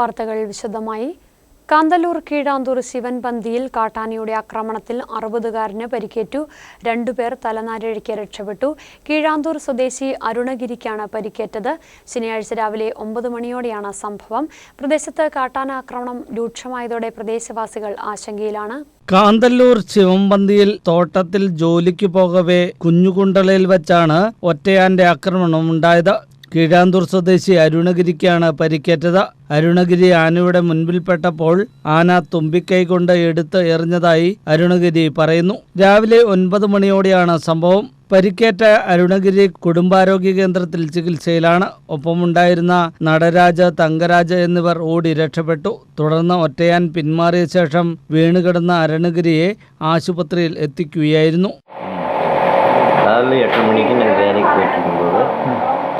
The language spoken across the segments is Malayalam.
വാർത്തകൾ വിശദമായി. കാന്തല്ലൂർ കീഴാന്തൂർ ശിവൻ പന്തിയിൽ കാട്ടാനയുടെ ആക്രമണത്തിൽ അറുപതുകാരന് പരിക്കേറ്റു. രണ്ടുപേർ തലനാരിഴയ്ക്ക് രക്ഷപ്പെട്ടു. കീഴാന്തൂർ സ്വദേശി അരുണഗിരിക്കാണ് പരിക്കേറ്റത്. ശനിയാഴ്ച രാവിലെ ഒമ്പത് മണിയോടെയാണ് സംഭവം. പ്രദേശത്ത് കാട്ടാന ആക്രമണം രൂക്ഷമായതോടെ പ്രദേശവാസികൾ ആശങ്കയിലാണ്. കാന്തല്ലൂർ ശിവമ്പന്തിയിൽ തോട്ടത്തിൽ ജോലിക്ക് പോകവേ കുഞ്ഞുകുണ്ടളയിൽ വെച്ചാണ് ഒറ്റയാന്റെ ആക്രമണം ഉണ്ടായത്. കീഴാന്തൂർ സ്വദേശി അരുണഗിരിക്കാണ് പരിക്കേറ്റത്. അരുണഗിരി ആനയുടെ മുൻപിൽപ്പെട്ടപ്പോൾ ആന തുമ്പിക്കൈ കൊണ്ട് എടുത്ത് എറിഞ്ഞതായി അരുണഗിരി പറയുന്നു. രാവിലെ ഒൻപത് മണിയോടെയാണ് സംഭവം. പരിക്കേറ്റ അരുണഗിരി കുടുംബാരോഗ്യ കേന്ദ്രത്തിൽ ചികിത്സയിലാണ്. ഒപ്പമുണ്ടായിരുന്ന നടരാജ തങ്കരാജ എന്നിവർ ഓടി രക്ഷപ്പെട്ടു. തുടർന്ന് ഒറ്റയാൻ പിന്മാറിയ ശേഷം വീണുകിടന്ന അരുണഗിരിയെ ആശുപത്രിയിൽ എത്തിക്കുകയായിരുന്നു. രാവിലെ എട്ട് മണിക്ക് ഞാൻ വേലയ്ക്ക് പോയിട്ടുള്ളത്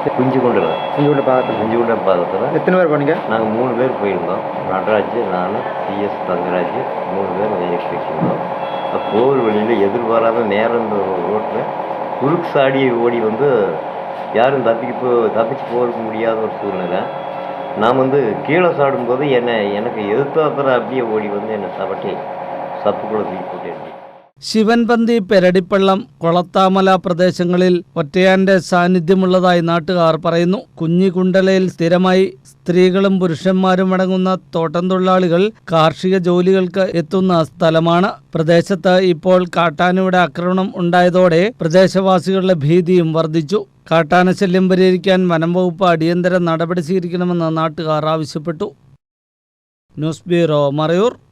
போயிட்டு இருக்கும்போது குஞ்சு கொண்டு பாகத்தில் குஞ்சு கொண்ட பாதத்தில். எத்தனை பேர் போனீங்க? நாங்கள் மூணு பேர் போயிருந்தோம். நடராஜ் நான் சிஎஸ் தங்கராஜ் மூணு பேர் அப்போ போகிற வழியில் எதிர்பாராத நேரம் இந்த ரோட்டில் குறுக்கு சாடி ஓடி வந்து யாரும் தப்பிக்கு போ தப்பிச்சு போக முடியாத ஒரு சூழ்நிலை. நான் வந்து கீழே சாடும்போது என்னை எனக்கு எதிர்த்தாப்புற அப்படியே ஓடி வந்து என்னை சவட்டி சப்புக்குள்ளே தூக்கி போட்டு ശിവൻപന്തി പെരടിപ്പള്ളം കൊളത്താമല പ്രദേശങ്ങളിൽ ഒറ്റയാന്റെ സാന്നിധ്യമുള്ളതായി നാട്ടുകാർ പറയുന്നു. കുഞ്ഞികുണ്ടലയിൽ സ്ഥിരമായി സ്ത്രീകളും പുരുഷന്മാരും അടങ്ങുന്ന തോട്ടം തൊഴിലാളികൾ കാർഷിക ജോലികൾക്ക് എത്തുന്ന സ്ഥലമാണ്. പ്രദേശത്ത് ഇപ്പോൾ കാട്ടാനയുടെ ആക്രമണം ഉണ്ടായതോടെ പ്രദേശവാസികളുടെ ഭീതിയും വർദ്ധിച്ചു. കാട്ടാന ശല്യം പരിഹരിക്കാൻ വനം വകുപ്പ് അടിയന്തര നടപടി സ്വീകരിക്കണമെന്ന് നാട്ടുകാർ ആവശ്യപ്പെട്ടു. News bureau Marayoor.